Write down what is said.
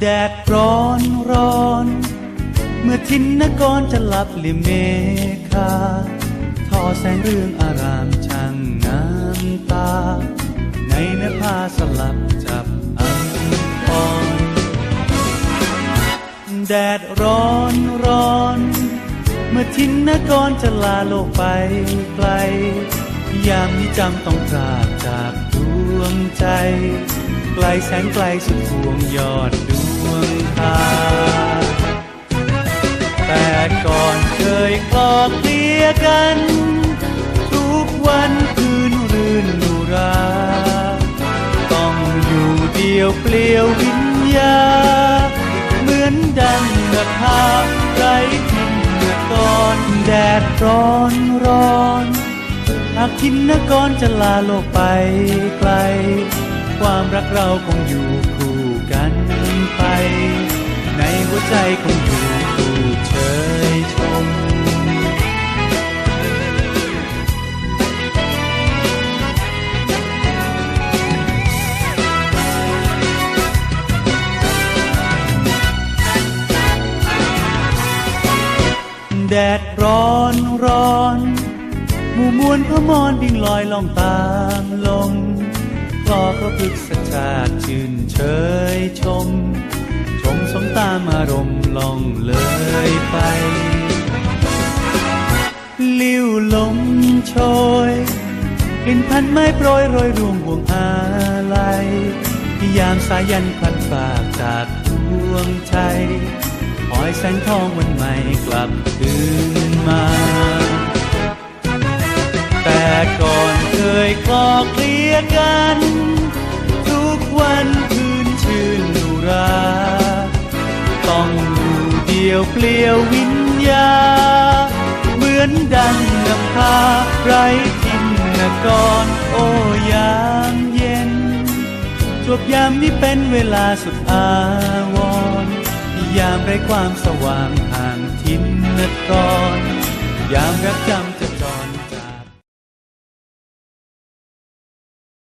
แดดร้อนร้อน เมื่อทินนกรจะหลับลิมเมฆาทอแสงเรื่องอารามช่างน้ำตา ในนื้อผ้าสลับจับอังพรแดดร้อนร้อน เมื่อทินนกรจะลาโลกไปไกล ยามนี้จำต้องพรากจากดวง ใจ ไกลแสนไกลสุดพวงยอดดวงตาแต่ก่อนเคยกลอกเลียกัน ทุกวันคืนรื่นนุราต้องอยู่เดียวเปลี่ยววิญญาเหมือนดังนภาพไรทินเมื่อก่อนแดดร้อนร้อนหา ทินนกรจะลาโลกไปไกล ความรักเราคงอยู่คู่กันไป ในหัวใจคงอยู่คู่เชยชมแดดร้อนร้อน มู่มวลพมอนวิ่งลอยล่องตามลมกลอพระพฤกษชาติชื่นเชยชม ชมสมตามอารมณ์ล่องเลยไป ลิ้วลมโชยกลิ่นพันไม้โปรยโรยรวงห่วงอาลัยยามสายันพันฝากจากดวงใจคอยแสงทองวันใหม่กลับคืน เคยคลอเคลียกัน ทุกวันคืนชื่นดูรา ต้องอยู่เดียวเปลี่ยววิญญา เหมือนดันนภาไรทินนกรโอยามเย็น จวบยามนี้เป็นเวลาสุดอาวรยามไรความสว่างห่างทินนกรยามรักจำจะ